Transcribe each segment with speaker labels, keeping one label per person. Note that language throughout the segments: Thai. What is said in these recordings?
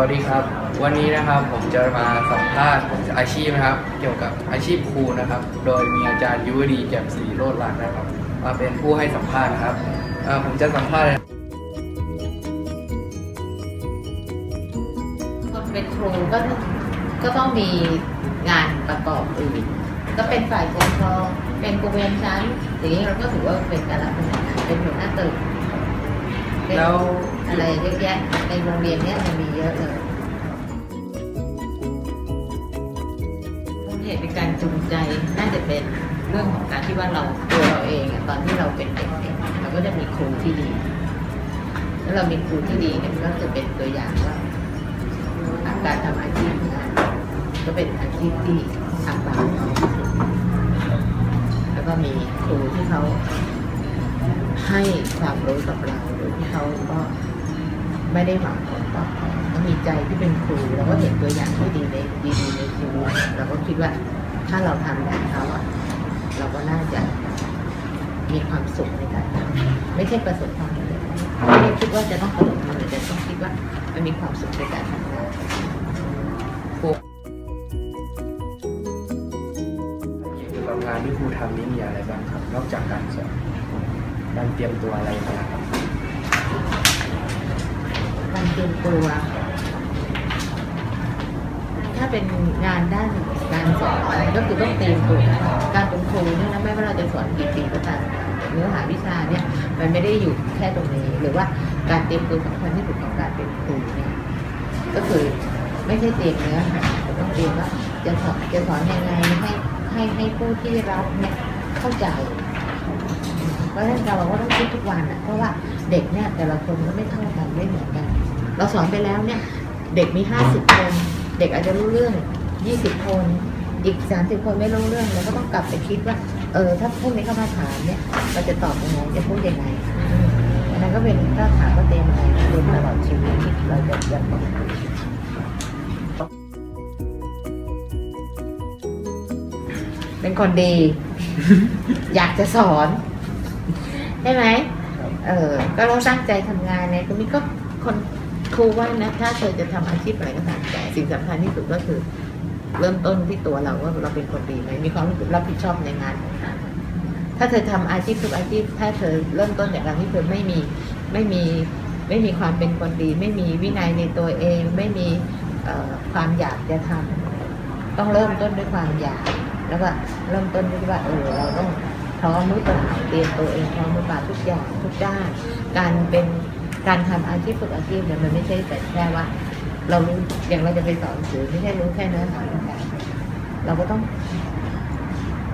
Speaker 1: วัสดีครับ วันนี้นะครับผมจะมาสัมภาษณ์อาชีพนะครับ เกี่ยวกับอาชีพครูนะครับ โดยมีอาจารย์ยุวดีแจ่มศรีโรจน์รัตน์นะครับ มาเป็นผู้ให้สัมภาษณ์นะครับเอ่อผมจะสัมภาษณ์
Speaker 2: คนเป็นครูก็ก็ต้องมีงานประกอบอื่นก็เป็นฝ่ายปกครองเป็นครูเวรชั้นอย่างนี้เราก็ถือว่าเป็นการรับงานเป็นหัวหน้าตึกเป็น
Speaker 1: แล้ว
Speaker 2: อะไรเยอะแยะในโรงเรียนเนี้ยมันมีเยอะเลยต้นเหตุเป็นการจูงใจน่าจะเป็นเรื่องของการที่ว่าเราตัวเราเองอะตอนที่เราเป็นเด็กเนี่ยเราก็จะมีครูที่ดี แล้วเรามีครูที่ดีเนี่ยมันก็จะเป็นตัวอย่างว่าการทำอาชีพงานก็เป็นอาชีพที่ทำบาปแล้วก็มีครูที่เขาให้ความรู้กับเราโดยที่เขาก็ ไม่ได้หวังผลตอบแทนมีใจที่เป็นครูเราก็เห็นตัวอย่างที่ดีในดีๆในชีวิตเราก็คิดว่าถ้าเราทำแบบเขาอะเราก็น่าจะมีความสุขในการทำไม่ใช่ประสบความสำเร็จไม่ได้คิดว่าจะต้องประสบความสำเร็จแต่ต้องคิดว่ามันมีความสุขในการทำงาน
Speaker 1: งานที่ครูทำนี่มีอะไรบ้างครับ นอกจากการสอนการเตรียมตัวอะไรนะครับ
Speaker 2: การเตรียมตัว ถ้าเป็นงานด้านการสอนก็คือต้องเตรียมตัว การเป็นครูเนี่ยนะไม่ว่าเราจะสอนกี่ปีก็ตามเนื้อหาวิชาเนี่ยมันไม่ได้อยู่แค่ตรงนี้ หรือว่าการเตรียมตัวสำคัญที่สุดของการเป็นครูเนี่ยก็คือไม่ใช่เตรียมเนื้อหาแต่ต้องเตรียมว่าจะสอนจะสอนยังไงให้ให้ให้ผู้ที่รับเนี่ยเข้าใจเพราะฉะนั้นเราก็ต้องคิดทุกวันอะเพราะว่าเด็กเนี่ยแต่ละคนก็ไม่เท่ากันไม่เหมือนกัน เราสอนไปแล้วเนี่ย เด็กมีห้าสิบคน เด็กอาจจะรู้เรื่องยี่สิบคน อีกสามสิบคนไม่รู้เรื่องเราก็ต้องกลับไปคิดว่า เออถ้าพวกนี้เข้ามาถามเนี่ย เราจะตอบยังไงจะพูดยังไงอืมอันนั้นก็เป็นถ้าถามว่าเตรียมยังไงเตรียมตลอดชีวิตที่เราจะจะต้องเป็นคนดี อยากจะสอนใช่ไหม เออ ก็เราตั้งใจทำงานเนี่ยตรงนี้ก็คน ครูว่านะถ้าเธอจะทำอาชีพอะไรก็ตามแต่สิ่งสำคัญที่สุดก็คือ เริ่มต้นที่ตัวเราว่าเราเป็นคนดีไหมมีความรับผิดชอบในงานของเราถ้าเธอทำอาชีพทุกอาชีพ ถ้าเธอเริ่มต้นจากการที่เธอไม่มีไม่มีไม่มีความเป็นคนดี ไม่มีวินัยในตัวเอง ไม่มีความอยากจะทำต้องเริ่มต้นด้วยความอยาก แล้วก็เริ่มต้นด้วยว่าเออเราต้องพร้อมหรือเปล่าเตรียมตัวเองพร้อมหรือเปล่าทุกอย่างทุกด้านการเป็น การทำอาชีพทุกอาชีพเนี่ยมันไม่ใช่แต่แค่ว่า เรารู้อย่างเราจะไปสอนหนังสือไม่ใช่รู้แค่เนื้อหาต่างเราก็ต้อง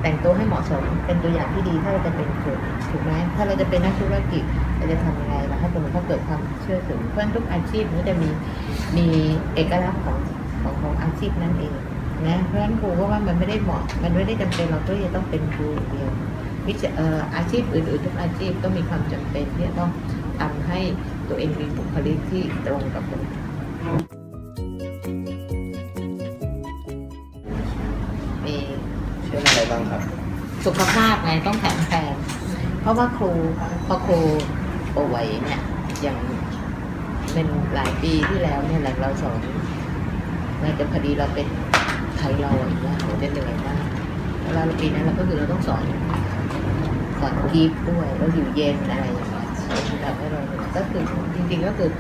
Speaker 2: แต่งตัวให้เหมาะสมเป็นตัวอย่างที่ดีถ้าเราจะเป็นครูถูกไหมถ้าเราจะเป็นนักธุรกิจเราจะทำยังไงล่ะให้คนเขาเกิดความเชื่อถือเพราะฉะนั้นทุกอาชีพมันจะมีมีเอกลักษณ์ของของของอาชีพนั้นเองนะเพราะฉะนั้นครูก็ว่ามันไม่ได้เหมาะ มันไม่ได้จำเป็นเราก็จะต้องเป็นครูเดียววิชาอาชีพอื่นๆทุกอาชีพก็มีความจำเป็นที่จะต้องทำให้ ตัวเองมีบุคลิกที่ตรงกับคนมี
Speaker 1: เช่นอะไรบ้างครับ
Speaker 2: สุขภาพไงต้องแข็งแรงเพราะว่าครูพอครูป่วยเนี่ยอย่างเป็นหลายปีที่แล้วเนี่ยแหละเราสอนเราจะพอดีเราเป็นไทรอยด์เนี่ยเราจะเหนื่อยมากแล้วเราปีนั้นเราก็คือเราต้องสอนสอนกีฟด้วยแล้วอยู่เย็นอะไรอย่าง เงี้ยทำให้เราก็คือจริงๆก็คือ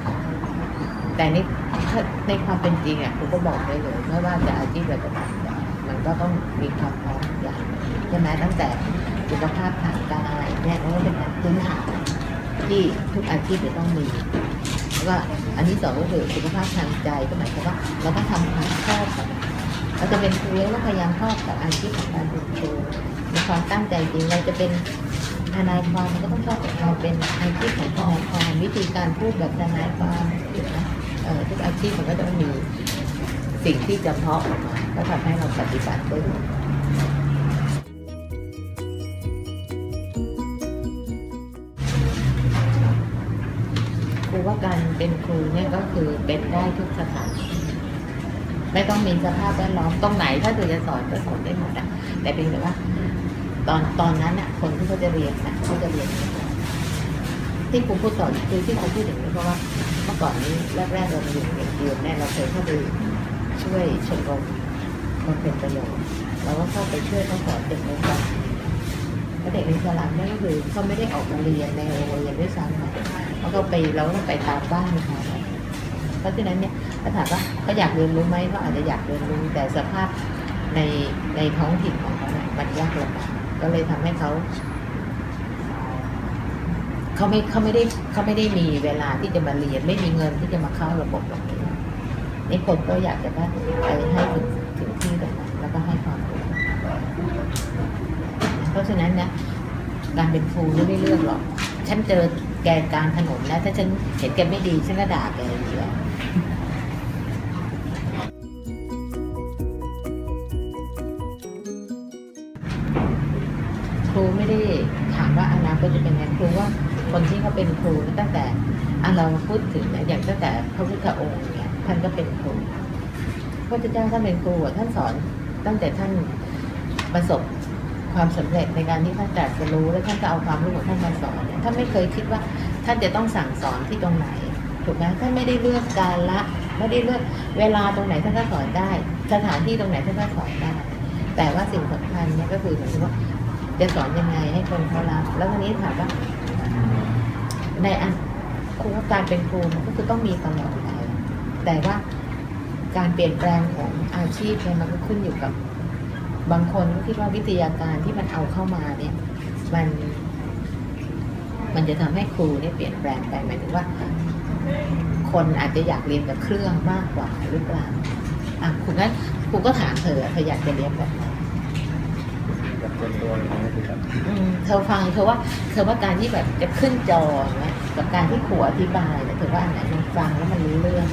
Speaker 2: แต่นี่ถ้าในความเป็นจริงอะคุณก็บอกได้เลยไม่ว่าจะอาชีพอะไรก็ตามมันก็ต้องมีความพร้อมอย่างใช่ไหมตั้งแต่สุขภาพทางกายเนี่ยมันก็เป็นพื้นฐานที่ทุกอาชีพจะต้องมีแล้วก็อันที่สองก็คือสุขภาพทางใจก็หมายความว่าเราต้องทำความชอบกับเราจะเป็นครูแล้วพยายามชอบกับอาชีพของการเป็นครูมีความตั้งใจจริงเราจะเป็น ทนายความมันก็ต้องชอบกับเราเป็นอาชีพของทนายความวิธีการพูดแบบทนายความถูกไหมเออทุกอาชีพมันก็จะต้องมีสิ่งที่จำเพาะออกมาก็ทำให้เราปฏิบัติได้ดีครูว่าการเป็นครูเนี่ยก็คือเป็นได้ทุกสถานที่ไม่ต้องมีสภาพแวดล้อมตรงไหนถ้าเธอจะสอนก็สอนได้หมดอะแต่เป็นแต่ว่า ตอนตอนนั้นอะคนที่เขาจะเรียนอะเขาจะเรียน ที่ครูพูดต่อคือที่ครูพูดถึงนี้เพราะว่าเมื่อก่อนนี้แรกๆเราอยู่เด็กเดียวเนี่ยเราเคยเข้าไปช่วยชมรมคนเป็นประโยชน์เราก็เข้าไปช่วยเขาสอนเด็กในสลัมแล้วเด็กในสลัมเนี่ยก็คือเขาไม่ได้ออกมาเรียนในโรงเรียนด้วยซ้ำอะเขาก็ไปเราก็ต้องไปตามบ้านเขาเพราะฉะนั้นเนี่ยถ้าถามว่าเขาอยากเรียนรู้ไหมเขาอาจจะอยากเรียนรู้แต่สภาพในในท้องถิ่นของเขาเนี่ยมันยากลำบาก ก็เลยทำให้เขาเขาไม่เขาไม่ได้เขาไม่ได้มีเวลาที่จะมาเรียนไม่มีเงินที่จะมาเข้าระบบตรงนี้นี่คนก็อยากจะได้ไปให้ถึงถึงที่ตรงนั้นแล้วก็ให้ความรู้เพราะฉะนั้นนะการเป็นครูไม่ได้เลือกหรอก ฉันเจอแกกลารถนนนะถ้าฉันเห็นแกไม่ดีฉันก็ด่าแกอยู่แล้ว รูไม่ได้ถามว่าอนาคตจะเป็นไงครูว่าคนที่เขาเป็นครูตั้งแต่อะเราพูดถึงนะอย่างตั้งแต่พระพุทธองค์เนี่ยท่านก็เป็นครูพระเจ้าท่านเป็นครูท่านสอนตั้งแต่ท่านประสบความสำเร็จในการที่ท่านตรัสรู้และท่านก็เอาความรู้ของท่านมาสอนเนี่ยท่านไม่เคยคิดว่าท่านจะต้องสั่งสอนที่ตรงไหนถูกไหมท่านไม่ได้เลือกการละไม่ได้เลือกเวลาตรงไหนท่านก็สอนได้ สถานที่ตรงไหนท่านก็สอนได้ แต่ว่าสิ่งสำคัญเนี่ยก็คือเหมือนกับว่า จะสอนยังไงให้คนเขารับ แล้วทีนี้ถามว่าในอันครูว่าการเป็นครูมันก็คือต้องมีตลอดไปแต่ว่าการเปลี่ยนแปลงของอาชีพเนี่ยมันก็ขึ้นอยู่กับ บางคนก็คิดว่าวิทยาการที่มันเอาเข้ามาเนี่ย มันมันจะทำให้ครูเนี่ยเปลี่ยนแปลงไปหมายถึงว่า คนอาจจะอยากเรียนกับเครื่องมากกว่าหรือเปล่าอะครูงั้นครูก็ถามเธอเธออยากจะเรียนแบบไหน
Speaker 1: ส่วนตัวเลยนะครับ
Speaker 2: อืมเธอฟังเธอว่าเธอว่าการที่แบบจะขึ้นจอเนี่ยกับการที่ครูอธิบายเนี่ยเธอว่าอันไหนมันฟังแล้วมันรู้เรื่อง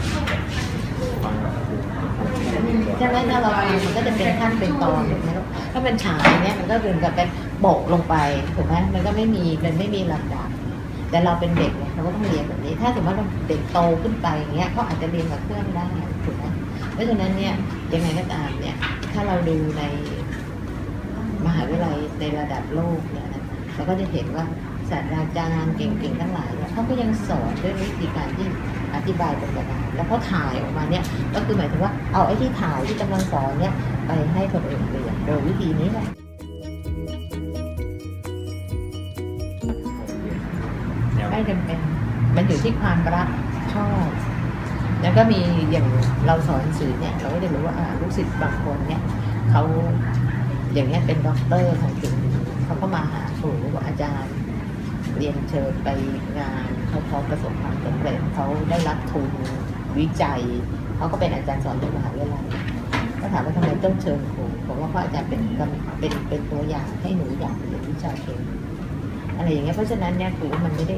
Speaker 1: ฟังแล้วครับ
Speaker 2: ใช่ไหมถ้าเราฟังมันก็จะเป็นขั้นเป็นตอนถูกไหมลูกถ้าเป็นฉายเนี่ยมันก็เป็นกับเป็นโบกลงไปถูกไหมมันก็ไม่มีมันไม่มีลำดับแต่เราเป็นเด็กเนี่ยเราก็ต้องเรียนแบบนี้ ถ้าสมมติว่าเราเด็กโตขึ้นไปอย่างเงี้ยเขาอาจจะเรียนกับเครื่องได้ถูกไหมเพราะฉะนั้นเนี่ยยังไงก็ตามเนี่ยถ้าเราดูใน มหาวิทยาลัยในระดับโลกเนี่ยนะเราก็จะเห็นว่าศาสตราจารย์เก่งๆทั้งหลายเนี่ยเขาก็ยังสอนด้วยวิธีการที่อธิบายเป็นกระดาษแล้วเขาถ่ายออกมาเนี่ยก็คือหมายถึงว่าเอาไอ้ที่ถ่ายที่กำลังสอนเนี่ยไปให้คนอื่นเรียนโดยวิธีนี้แหละ
Speaker 1: แนว
Speaker 2: ไม่จำเป็นมันอยู่ที่ความรักชอบแล้วก็มีอย่างเราสอนหนังสือเนี่ยเราก็จะรู้ว่าอ่าลูกศิษย์บางคนเนี่ยเขา อย่างเงี้ยเป็นด็อกเตอร์ของสิ่งนี้เขาก็มาหาครูว่าอาจารย์ เรียนเชิญไปงานเขาพอประสบความสำเร็จเขาได้รับทุนวิจัยเขาก็เป็นอาจารย์สอนในมหาวิทยาลัยก็ถามว่าทำไมต้องเชิญครูผมว่าเพราะอาจารย์เป็นเป็นเป็นตัวอย่างให้หนูอยากเรียนวิชาเคมีอะไรอย่างเงี้ยเพราะฉะนั้นเนี่ยคือมันไม่ได้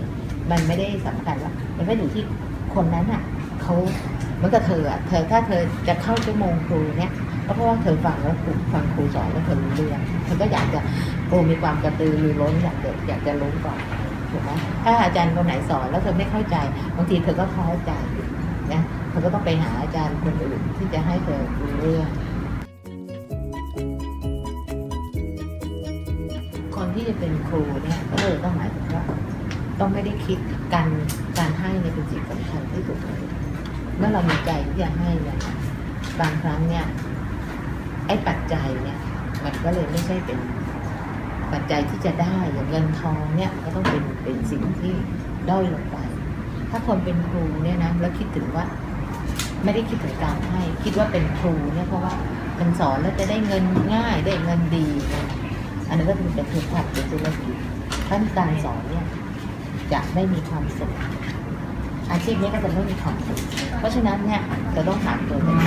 Speaker 2: มันไม่ได้สำคัญว่ามันก็อยู่ที่คนนั้นอะเขาเหมือนกับเธออะเธอถ้าเธอจะเข้าชั่วโมงครูเนี่ย เพราะว่าเธอฟังแล้วครูฟังครูสอนแล้วเธอรู้เรื่องเธอก็อยากจะครูมีความกระตือรือร้นอยากจะอยากจะรู้ก่อนถูกไหมถ้าอาจารย์คนไหนสอนแล้วเธอไม่เข้าใจบางทีเธอก็ท้อใจนะเธอก็ต้องไปหาอาจารย์คนอื่นที่จะให้เธอรู้เรื่องคนที่จะเป็นครูเนี่ยก็เลยต้องหมายถึงว่าต้องไม่ได้คิดการการให้เนี่ยเป็นสิ่งสำคัญที่สุดเลยเมื่อเรามีใจที่จะให้เนี่ยบางครั้งเนี่ย อ้ปัจจัยเนี่ยมันก็เลยไม่ใช่เป็นปัจจัยที่จะได้อย่างเงินทองเนี่ยก็ต้องเป็นเป็นสิ่งที่ด้อยลงไป ถ้าคนเป็นครูเนี่ยนะแล้วคิดถึงว่า ไม่ได้คิดถึงการให้คิดว่าเป็นครูเนี่ยเพราะว่ามันสอนแล้วจะได้เงินง่ายได้เงินดี อันนั้นก็คือเป็นธุรกิจเป็นธุรกิจท่านการสอนเนี่ยจะไม่มีความสุขอาชีพนี้ก็จะไม่มีความสุขเพราะฉะนั้นเนี่ยจะต้องถาตัวเอง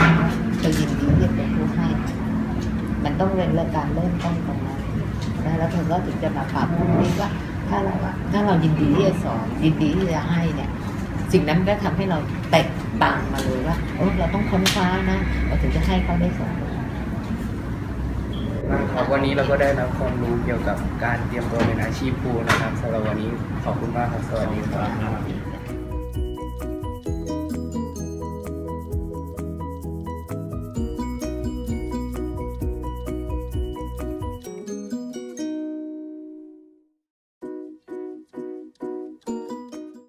Speaker 2: เธอยินดีที่จะเป็นผู้ให้ มันต้องเรียนเรื่องการเริ่มต้นตรงนั้นนะแล้วเธอก็ถึงจะมาปรับปรุงนี่ว่าถ้าเราถ้าเรายินดีที่จะสอนยินดีที่จะให้เนี่ย สิ่งนั้นก็ทำให้เราแตกต่างมาเลยว่าโอ้เราต้องค้นคว้านะเราถึงจะให้เขาได้สอน
Speaker 1: ครับวันนี้เราก็ได้รับความรู้เกี่ยวกับการเตรียมตัวเป็นอาชีพครูนะครับสำหรับวันนี้ขอบคุณมากครับสวัสดีครับ